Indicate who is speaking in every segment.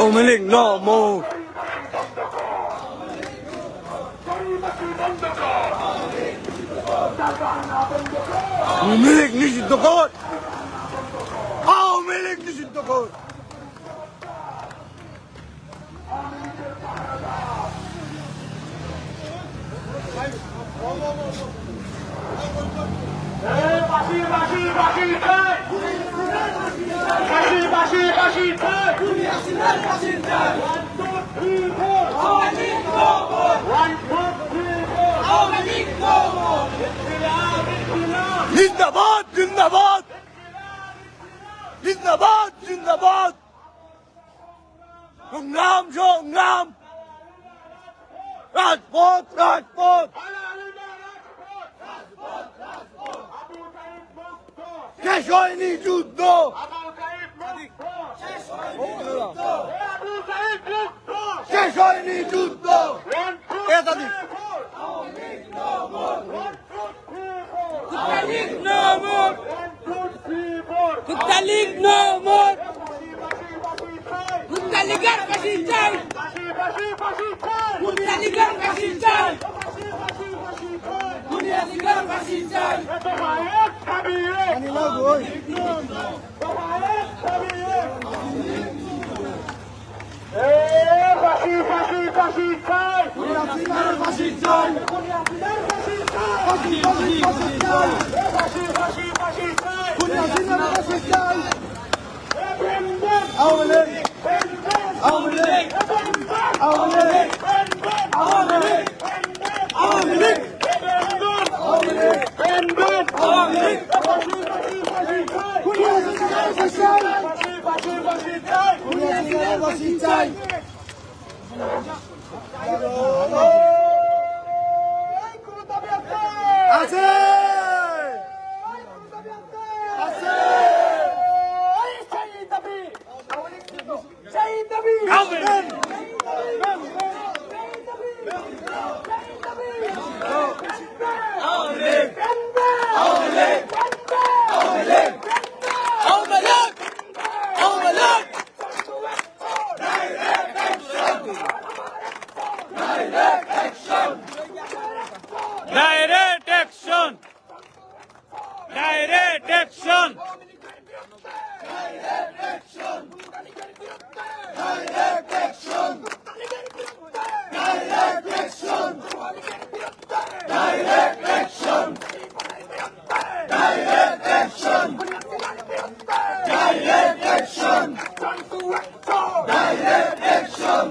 Speaker 1: Omelik no more. Omelik niet in de god. Omelik niet in de god. Zindabad, zindabad!
Speaker 2: Zindabad, zindabad! Hungam, jo, hungam! Rajput, Rajput! Rajput! শেষ হয়নি যুদ্ধ। শেষ হয়নি যুদ্ধ।
Speaker 3: কুত্তালিক নমর কুত্তালিকার কাশি চাই কুত্তালিকার কাশি চাই
Speaker 2: Awami League Awami League Awami direct action
Speaker 4: Direct action! Direct action!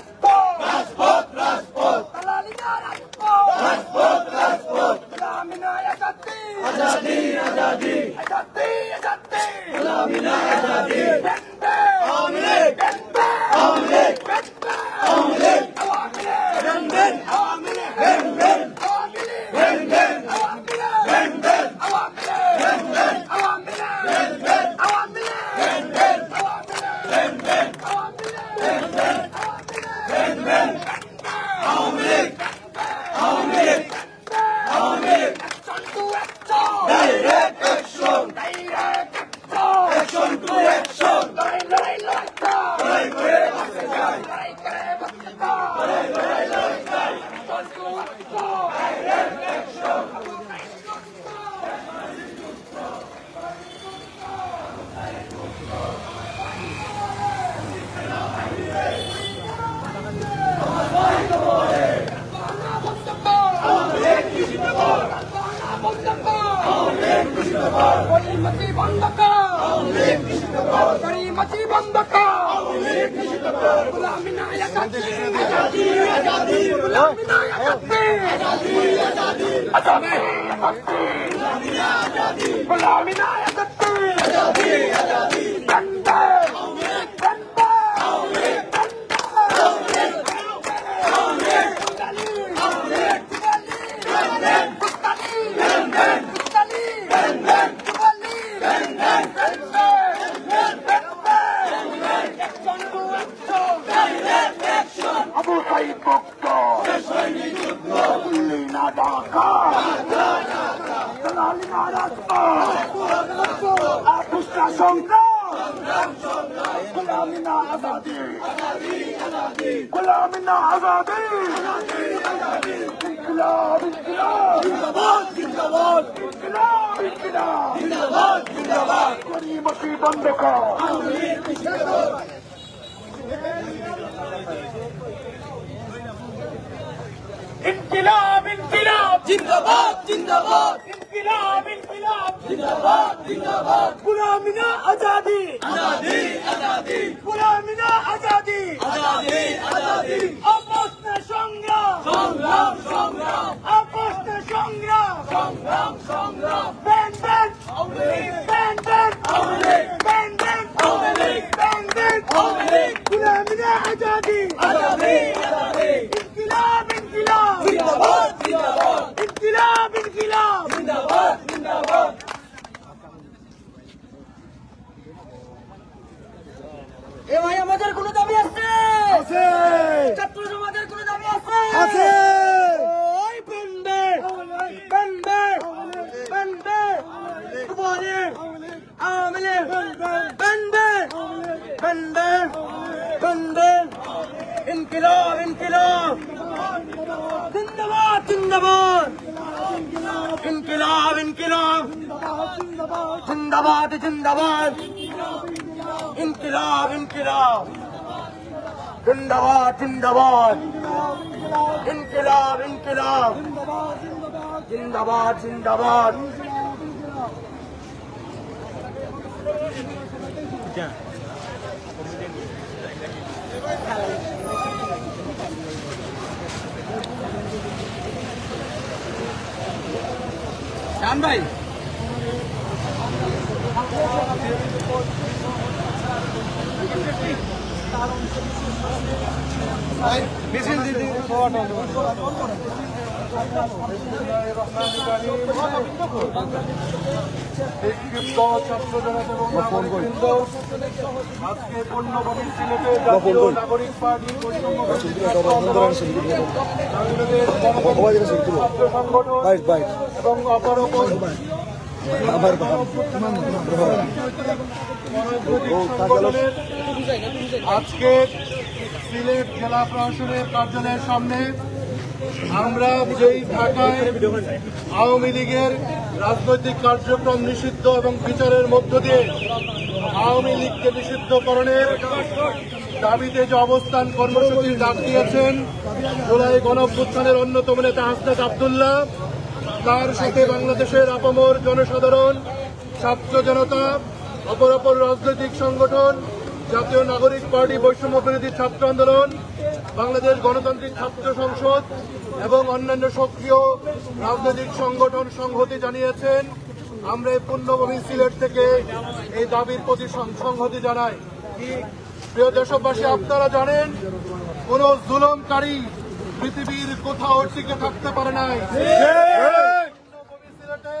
Speaker 3: গরিমতি বন্ধ কর গরিমতি বন্ধ কর গোলামি না আজাদি আজাদি গোলামি না আজাদি আজাদি আজাদি গোলামি না আজাদি আজাদি আজাদি বন্ধ বন্ধ বন্ধ
Speaker 1: ভাই ভক্ত দিল্লি না ঢাকা দালালি না রাজপথ আপুষ্টা সংগ্রাম গোলামি না আজাদি গোলামি না আজাদি ইনকিলাব ইনকিলাব জিন্দাবাদ জিন্দাবাদ ইনকিলাব ইনকিলাব জিন্দাবাদ জিন্দাবাদ গরিবসি বন্ধ কর ইনকিলাব ইনকিলাব
Speaker 2: জিন্দাবাদ জিন্দাবাদ
Speaker 1: ইনকিলাব ইনকিলাব
Speaker 2: জিন্দাবাদ জিন্দাবাদ
Speaker 1: গুলামি না আজাদি
Speaker 2: আজাদি আজাদি
Speaker 1: গুলামি না আজাদি
Speaker 2: আজাদি আজাদি
Speaker 1: আপোষ না সংগ্রাম
Speaker 2: সংগ্রাম সংগ্রাম
Speaker 1: আপোষ না সংগ্রাম
Speaker 2: সংগ্রাম সংগ্রাম
Speaker 1: ban ban
Speaker 2: Awami League
Speaker 1: ban ban
Speaker 2: Awami League
Speaker 1: ban ban
Speaker 2: Awami League
Speaker 1: ban ban
Speaker 2: Awami League
Speaker 1: গুলামি না আজাদি
Speaker 2: আজাদি আজাদি
Speaker 1: ইনকিলাব ইনকিলাব
Speaker 2: জিন্দাবাদ জিন্দাবাদ
Speaker 1: ইনকিলাব ইনকিলাব
Speaker 2: জিন্দাবাদ জিন্দাবাদ
Speaker 3: এ ভাই আমাদের কোনো দাবি আছে
Speaker 1: আছে
Speaker 3: ছাত্র সমাজের কোনো দাবি আছে।
Speaker 1: আছে।
Speaker 3: ওই পেন্ডে পেন্ডে পেন্ডে বলে আমলে পেন্ডে পেন্ডে পেন্ডে ইনকিলাব ইনকিলাব। জিন্দাবাদ জিন্দাবাদ। ইনকিলাব ইনকিলাব। জিন্দাবাদ জিন্দাবাদ। ইনকিলাব ইনকিলাব। জিন্দাবাদ জিন্দাবাদ। ইনকিলাব ইনকিলাব। জিন্দাবাদ জিন্দাবাদ।
Speaker 2: শ্যাম ভাই
Speaker 1: বিক্ষিপ্ত ছাত্র জনতা এবং নাগরিকবৃন্দ, আজকে পূর্ণভূমি সিলেটে জাতীয় নাগরিক পার্টি সংগঠন এবং অপর অপর সংগঠনের আজকে সিলেট জেলা প্রশাসনের কার্যালয়ের সামনে আমরা যেই ঢাকায় আওয়ামী লীগের রাজনৈতিক কার্যক্রম নিষিদ্ধ এবং বিচারের মধ্য দিয়ে আওয়ামী লীগকে নিষিদ্ধকরণের দাবিতে যে অবস্থান কর্মসূচি ডাক দিয়েছেন, জুলাই গণঅভ্যুত্থানের অন্যতম নেতা হাসনাত আবদুল্লাহ, তার সাথে বাংলাদেশের আপামর জনসাধারণ, ছাত্র জনতা, অপর অপর রাজনৈতিক সংগঠন জাতীয় নাগরিক পার্টি বৈষম্য বিরোধী ছাত্র আন্দোলন বাংলাদেশ গণতান্ত্রিক ছাত্র সংসদ এবং অন্যান্য সক্রিয় রাজনৈতিক সংগঠন সংহতি জানিয়েছেন। আমরা এই পুণ্যভূমি সিলেট থেকে এই দাবির প্রতি সংহতি জানাই। প্রিয় দেশবাসী আপনারা জানেন কোন জুলমকারী পৃথিবীর কোথাও টিকে থাকতে পারে নাই। সিলেটে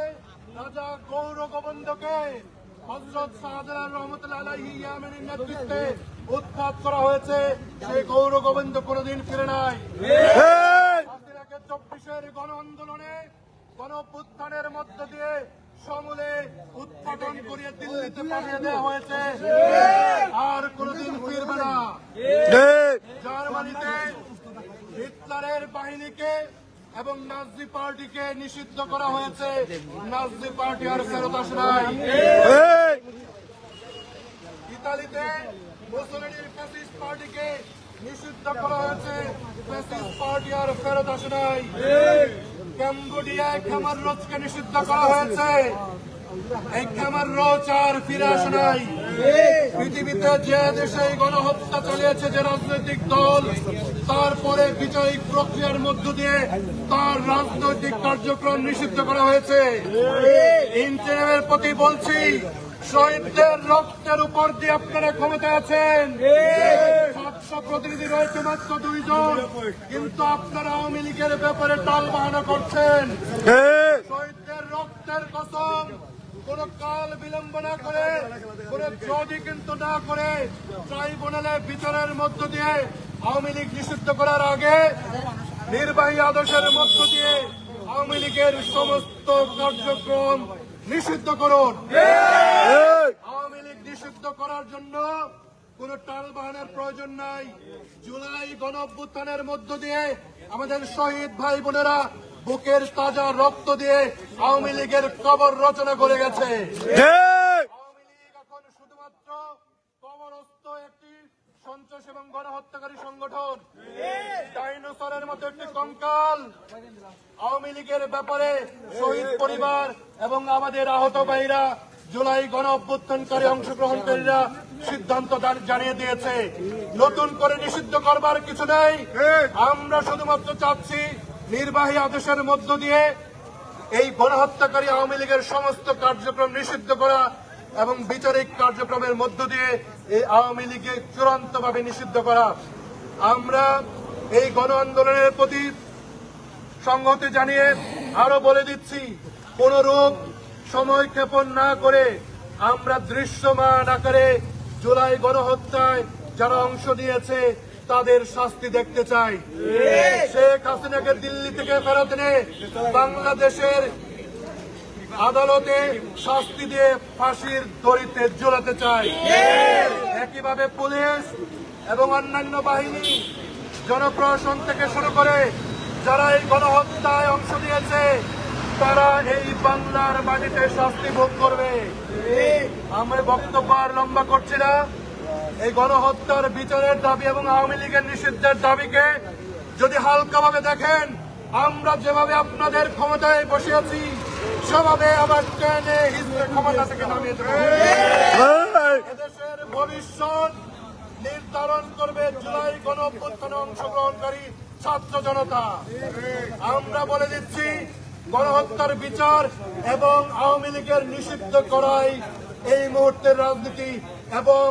Speaker 1: রাজা গৌর গোবিন্দকে হজরত শাহজালাল রহমতুল্লাহ আলাইহি ইয়ামেনের নেতৃত্বে উৎখাত করা হয়েছে। সেই গৌর গোবিন্দ কোনোদিন ফিরে নাই। চব্বিশের গণ আন্দোলনে গণ অভ্যুত্থানের মধ্য দিয়ে সমূলে উৎপাদন করিয়ে দিল্লিতে পাঠিয়ে দেওয়া হয়েছে। আর কোনোদিন ফিরবে না। জার্মানিতে হিটলারের বাহিনীকে এবং নাজি পার্টিকে নিষিদ্ধ করা হয়েছে। নাজি পার্টি আর ফেরত আসে নাই। ইতালিতে মুসলিনের ফ্যাসিস্ট পার্টিকে নিষিদ্ধ করা হয়েছে। ফ্যাসিস্ট পার্টি আর ফেরত আসে নাই। ক্যাম্বোডিয়ায় খামার রোজকে নিষিদ্ধ করা হয়েছে। এই খামার রোজ আর ফিরে আসে নাই। পৃথিবীতে যে দেশে গণহত্যা চালিয়েছে যে রাজনৈতিক দল তারপরে বিজয়ী প্রক্রিয়ার মধ্য দিয়ে তার রাজনৈতিক কার্যক্রম নিষিদ্ধ করা হয়েছে। ইন্টারনেটের প্রতি বলছি শহীদদের রক্তের উপর দিয়ে আপনারা ক্ষমতা আছেন। সাতশো প্রতিনিধি রয়েছে মাত্র দুইজন কিন্তু আপনারা আওয়ামী লীগের ব্যাপারে টাল বাহানা করছেন শহীদদের রক্তের কসম কোন কাল বিলম্ব না করে, কোন যদি কিন্তু না করে ট্রাইব্যুনালে বিচারের মধ্য দিয়ে আওয়ামী লীগ নিষিদ্ধ করার আগে নির্বাহী আদেশের মধ্য দিয়ে আওয়ামী লীগের সমস্ত কার্যক্রম নিষিদ্ধ করুন। আওয়ামী লীগ নিষিদ্ধ করার জন্য কোন টাল বাহানের প্রয়োজন নাই। জুলাই গণ অভ্যুত্থানের মধ্য দিয়ে আমাদের শহীদ ভাই বোনেরা বুকের তাজা রক্ত দিয়ে আওয়ামী লীগের কবর রচনা করে গেছে। আওয়ামী লীগ এখন শুধুমাত্র কবরস্থ একটি সন্ত্রাস এবং গণহত্যাকারী সংগঠন। ডাইনোসরের মতো একটি কঙ্কাল আওয়ামী লীগের ব্যাপারে শহীদ পরিবার এবং আমাদের আহত ভাইরা জুলাই গণ অভ্যুত্থানকারী অংশগ্রহণকারীরা সিদ্ধান্ত জানিয়ে দিয়েছে। নতুন করে নিষিদ্ধ করবার কিছু নেই। আমরা শুধুমাত্র চাচ্ছি নির্বাহী আদেশের মধ্য দিয়ে এই গণহত্যাকারী আওয়ামী লীগের সমস্ত কার্যক্রম নিষিদ্ধ করা এবং বিচারিক কার্যক্রমের মধ্য দিয়ে এই আওয়ামী লীগকে চূড়ান্তভাবে নিষিদ্ধ করা। আমরা এই গণ আন্দোলনের প্রতি সংহতি জানিয়ে আরও বলে দিচ্ছি, কোন রূপ সময় ক্ষেপণ না করে আমরা দৃশ্যমান আকারে জুলাই গণহত্যায় যারা অংশ নিয়েছে তাদের শাস্তি দেখতে চাই। শেখ হাসিনাকে দিল্লি থেকে ফেরত এনে বাংলাদেশের আদালতে শাস্তি দিয়ে ফাঁসির দড়িতে ঝোলাতে চাই। একইভাবে পুলিশ এবং অন্যান্য বাহিনী জনপ্রশাসন থেকে শুরু করে যারা এই গণহত্যায় অংশ নিয়েছে তারা এই বাংলার মাটিতে শাস্তি ভোগ করবে। আমরা বক্তব্য আর লম্বা করছি না। এই গণহত্যার বিচারের দাবি এবং আওয়ামী লীগের নিষিদ্ধের দাবিকে যদি হালকাভাবে দেখেন আমরা যেভাবে আপনাদের ক্ষমতায় বসে আছি সেভাবে আবার টেনে হিসেবে ক্ষমতা থেকে নামিয়ে দেবো। এদেশের ভবিষ্যৎ নির্ধারণ করবে জুলাই গণ অভ্যুত্থানে অংশগ্রহণকারী ছাত্র জনতা। আমরা বলে দিচ্ছি গণহত্যার বিচার এবং আওয়ামী লীগের নিষিদ্ধ করাই এই মুহূর্তের রাজনীতি এবং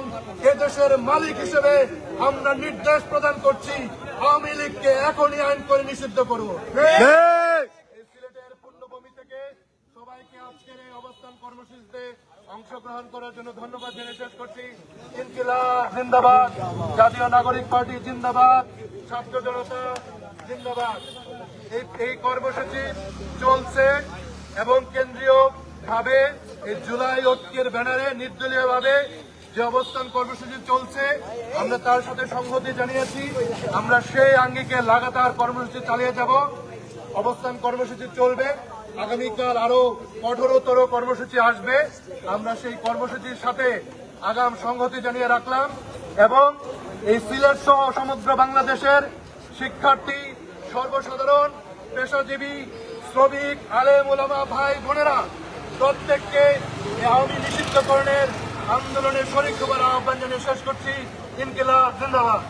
Speaker 1: এদেশের মালিক হিসেবে আমরা নির্দেশ প্রদান করছি আওয়ামী লীগকে এখনই আইন করে নিষিদ্ধ করব। সিলেটের পূর্ণভূমি থেকে সবাইকে আজকের এই অবস্থান কর্মসূচিতে অংশগ্রহণ করার জন্য ধন্যবাদ জানিয়ে শেষ করছি। ইনকিলাব জিন্দাবাদ জাতীয় নাগরিক পার্টি জিন্দাবাদ ছাত্র জনতা জিন্দাবাদ। এই এই কর্মসূচি চলছে এবং কেন্দ্রীয় ভাবে এই জুলাই ঐক্যের ব্যানারে নির্দলীয় ভাবে যে অবস্থান কর্মসূচি চলছে, আমরা তার সাথে সংহতি জানিয়েছি। আমরা সেই আঙ্গিকে লাগাতার কর্মসূচি চালিয়ে যাব। অবস্থান কর্মসূচি চলবে। আগামীকাল আরও কঠোরতর কর্মসূচি আসবে। আমরা সেই কর্মসূচির সাথে আগাম সংহতি জানিয়ে রাখলাম এবং এই সিলেট সহ সমগ্র বাংলাদেশের শিক্ষার্থী, সর্বসাধারণ, পেশাজীবী, শ্রমিক, আলেম ওলামা ভাই, বোনেরা প্রত্যেককে আওয়ামী নিষিদ্ধকরণের আন্দোলনের শরিক খবর আহ্বান জানিয়ে শেষ করছি। ইনকিলা জিন্দাবাদ